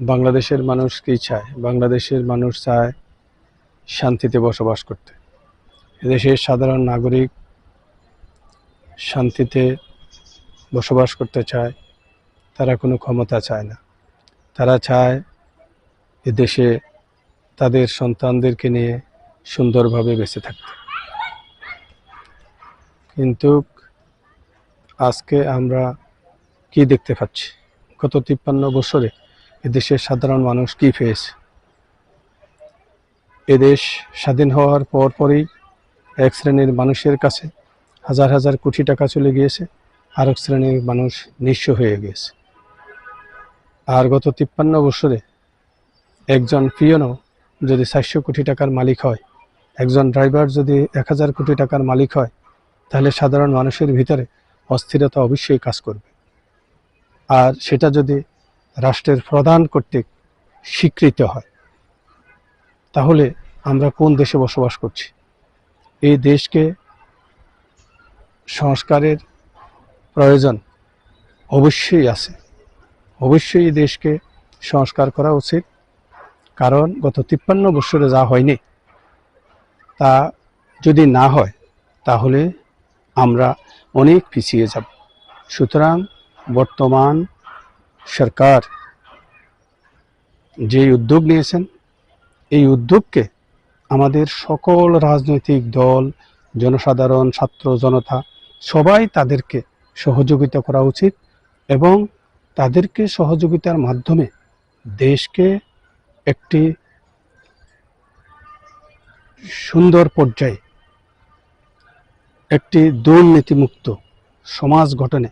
বাংলাদেশের মানুষ কি চায়? বাংলাদেশের মানুষ চায় শান্তিতে বসবাস করতে। এদেশের সাধারণ নাগরিক শান্তিতে বসবাস করতে চায়, তারা কোনো ক্ষমতা চায় না। তারা চায় এদেশে তাদের সন্তানদেরকে নিয়ে সুন্দরভাবে বেঁচে থাকতে। কিন্তু আজকে আমরা কি দেখতে পাচ্ছি? গত তিপ্পান্ন বছরে এদেশের সাধারণ মানুষ কি পেয়েছে? এদেশ স্বাধীন হওয়ার পর পরই এক শ্রেণির মানুষের কাছে হাজার হাজার কোটি টাকা চলে গিয়েছে আর এক শ্রেণির মানুষ নিঃস্ব হয়ে গিয়েছে। আর গত তিপ্পান্ন বছরে একজন পিয়নও যদি চারশো কোটি টাকার মালিক হয়, একজন ড্রাইভার যদি এক হাজার কোটি টাকার মালিক হয়, তাহলে সাধারণ মানুষের ভিতরে অস্থিরতা অবশ্যই কাজ করবে। আর সেটা যদি রাষ্ট্রের প্রধান কর্তৃক স্বীকৃত হয়। তাহলে আমরা কোন দেশে বসবাস করছি? এই দেশকে সংস্কারের প্রয়োজন অবশ্যই আছে। অবশ্যই এই দেশকে সংস্কার করা উচিত। কারণ গত তিপ্পান্ন বছরে যা হয়নি, তা যদি না হয়, তাহলে আমরা অনেক পিছিয়ে যাব। সুতরাং বর্তমান সরকার যে উদ্যোগ নিয়েছেন, এই উদ্যোগকে আমাদের সকল রাজনৈতিক দল, জনসাধারণ, ছাত্র জনতা সবাই তাদেরকে সহযোগিতা করা উচিত এবং তাদেরকে সহযোগিতার মাধ্যমে দেশকে একটি সুন্দর পর্যায়ে একটি দুর্নীতিমুক্ত সমাজ গঠনে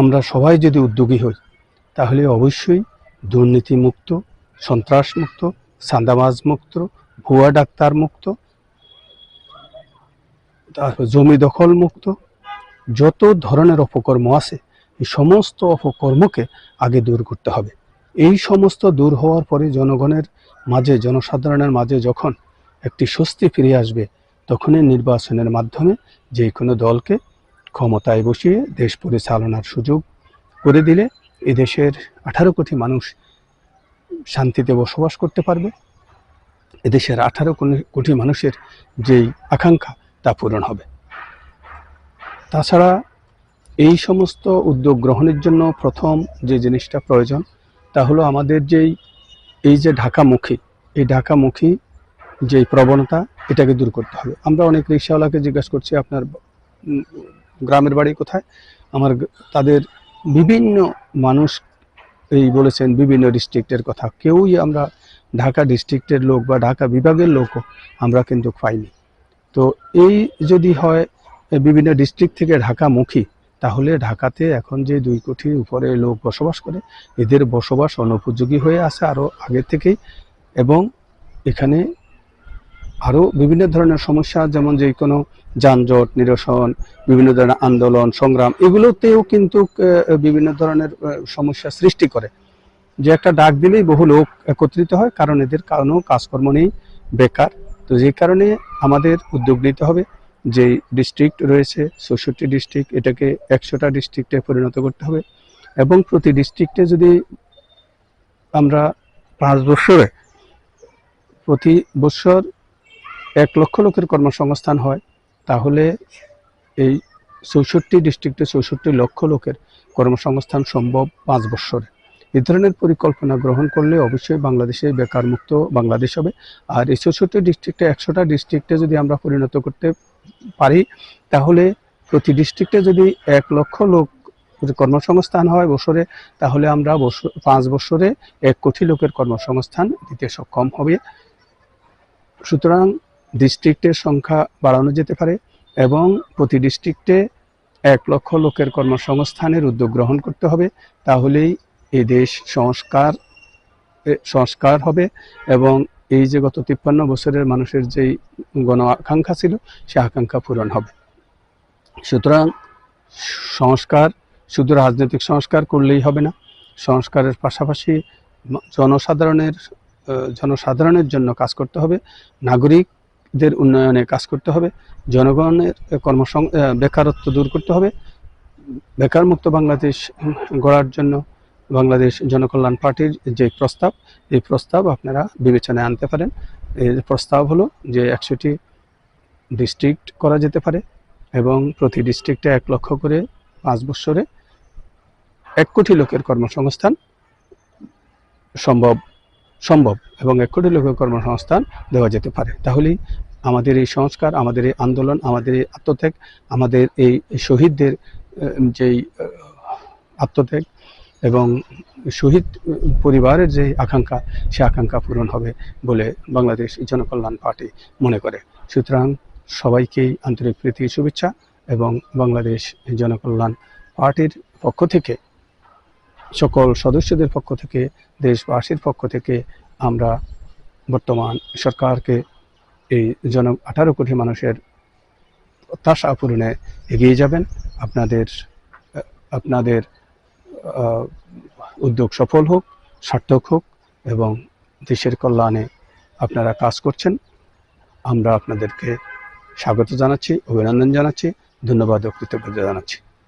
আমরা সবাই যদি উদ্যোগী হই, তাহলে অবশ্যই দুর্নীতিমুক্ত, সন্ত্রাসমুক্ত সান্দামাজ মুক্ত ভুয়া ডাক্তার মুক্ত তারপর জমি দখল মুক্ত যত ধরনের অপকর্ম আছে, এই সমস্ত অপকর্মকে আগে দূর করতে হবে। এই সমস্ত দূর হওয়ার পরে জনগণের মাঝে, জনসাধারণের মাঝে যখন একটি স্বস্তি ফিরে আসবে, তখনই নির্বাচনের মাধ্যমে যে কোনো দলকে ক্ষমতায় বসিয়ে দেশ পরিচালনার সুযোগ করে দিলে এদেশের আঠারো কোটি মানুষ শান্তিতে বসবাস করতে পারবে। এদেশের আঠারো কোটি মানুষের যেই আকাঙ্ক্ষা তা পূরণ হবে। তাছাড়া এই সমস্ত উদ্যোগ গ্রহণের জন্য প্রথম যে জিনিসটা প্রয়োজন তা হলো আমাদের যেই, এই যে ঢাকামুখী, এই ঢাকামুখী যেই প্রবণতা এটাকে দূর করতে হবে। আমরা অনেক রিক্সাওয়ালাকে জিজ্ঞাসা করছি, আপনার গ্রামের বাড়ি কোথায়? আমার তাদের বিভিন্ন মানুষ এই বলেছেন বিভিন্ন ডিস্ট্রিক্টের কথা। কেউই আমরা ঢাকা ডিস্ট্রিক্টের লোক বা ঢাকা বিভাগের লোকও আমরা কিন্তু পাইনি। তো এই যদি হয় বিভিন্ন ডিস্ট্রিক্ট থেকে ঢাকামুখী, তাহলে ঢাকাতে এখন যে দুই কোটির উপরে লোক বসবাস করে, এদের বসবাস অনুপযোগী হয়ে আছে আরও আগে থেকেই এবং এখানে আরও বিভিন্ন ধরনের সমস্যা, যেমন যে কোনো যানজট, নিরসন, বিভিন্ন ধরনের আন্দোলন, সংগ্রাম, এগুলোতেও কিন্তু বিভিন্ন ধরনের সমস্যা সৃষ্টি করে। যে একটা ডাক দিলেই বহু লোক একত্রিত হয়, কারণ এদের কোনো কাজকর্ম নেই, বেকার। তো যে কারণে আমাদের উদ্যোগ নিতে হবে যে ডিস্ট্রিক্ট রয়েছে, চৌষট্টি ডিস্ট্রিক্ট, এটাকে একশোটা ডিস্ট্রিক্টে পরিণত করতে হবে। এবং প্রতি ডিস্ট্রিক্টে যদি আমরা পাঁচ বছরে, প্রতি বছর এক লক্ষ লোকের কর্মসংস্থান হয়, তাহলে এই চৌষট্টি ডিস্ট্রিক্টে চৌষট্টি লক্ষ লোকের কর্মসংস্থান সম্ভব পাঁচ বছরে এই ধরনের পরিকল্পনা গ্রহণ করলে অবশ্যই বাংলাদেশে বেকার মুক্ত বাংলাদেশ হবে। আর এই চৌষট্টি ডিস্ট্রিক্টে, একশোটা ডিস্ট্রিক্টে যদি আমরা পরিণত করতে পারি, তাহলে প্রতি ডিস্ট্রিক্টে যদি এক লক্ষ লোক কর্মসংস্থান হয় বছরে, তাহলে আমরা পাঁচ বছরে এক কোটি লোকের কর্মসংস্থান দিতে সক্ষম হবে। সুতরাং ডিস্ট্রিক্টের সংখ্যা বাড়ানো যেতে পারে এবং প্রতি ডিস্ট্রিক্টে এক লক্ষ লোকের কর্মসংস্থানের উদ্যোগ গ্রহণ করতে হবে। তাহলেই এই দেশ সংস্কার সংস্কার হবে এবং এই যে গত তিপ্পান্ন বছরের মানুষের যেই গণ আকাঙ্ক্ষা ছিল, সে আকাঙ্ক্ষা পূরণ হবে। সুতরাং সংস্কার, শুধু রাজনৈতিক সংস্কার করলেই হবে না, সংস্কারের পাশাপাশি জনসাধারণের জনসাধারণের জন্য কাজ করতে হবে। নাগরিকদের উন্নয়নে কাজ করতে হবে, জনগণের কর্মসং বেকারত্ব দূর করতে হবে, বেকার মুক্ত বাংলাদেশ গড়ার জন্য বাংলাদেশ জনকল্যাণ পার্টির যে প্রস্তাব, এই প্রস্তাব আপনারা বিবেচনায় আনতে পারেন। এই প্রস্তাব হলো যে একশোটি ডিস্ট্রিক্ট করা যেতে পারে এবং প্রতি ডিস্ট্রিক্টে এক লক্ষ করে পাঁচ বছরে এক কোটি লোকের কর্মসংস্থান সম্ভব সম্ভব এবং এক কোটি লোকের কর্মসংস্থান দেওয়া যেতে পারে। তাহলেই আমাদের এই সংস্কার, আমাদের এই আন্দোলন, আমাদের এই আত্মত্যাগ, আমাদের এই শহীদদের যেই আত্মত্যাগ এবং শহীদ পরিবারের যে আকাঙ্ক্ষা, সে আকাঙ্ক্ষা পূরণ হবে বলে বাংলাদেশ জনকল্যাণ পার্টি মনে করে। সুতরাং সবাইকেই আন্তরিক প্রীতি, শুভেচ্ছা এবং বাংলাদেশ জনকল্যাণ পার্টির পক্ষ থেকে, সকল সদস্যদের পক্ষ থেকে, দেশবাসীর পক্ষ থেকে আমরা বর্তমান সরকারকে এই জন আঠারো কোটি মানুষের প্রত্যাশা পূরণে এগিয়ে যাবেন। আপনাদের আপনাদের উদ্যোগ সফল হোক, সার্থক হোক এবং দেশের কল্যাণে আপনারা কাজ করছেন। আমরা আপনাদেরকে স্বাগত জানাচ্ছি, অভিনন্দন জানাচ্ছি, ধন্যবাদ ও কৃতজ্ঞতা জানাচ্ছি।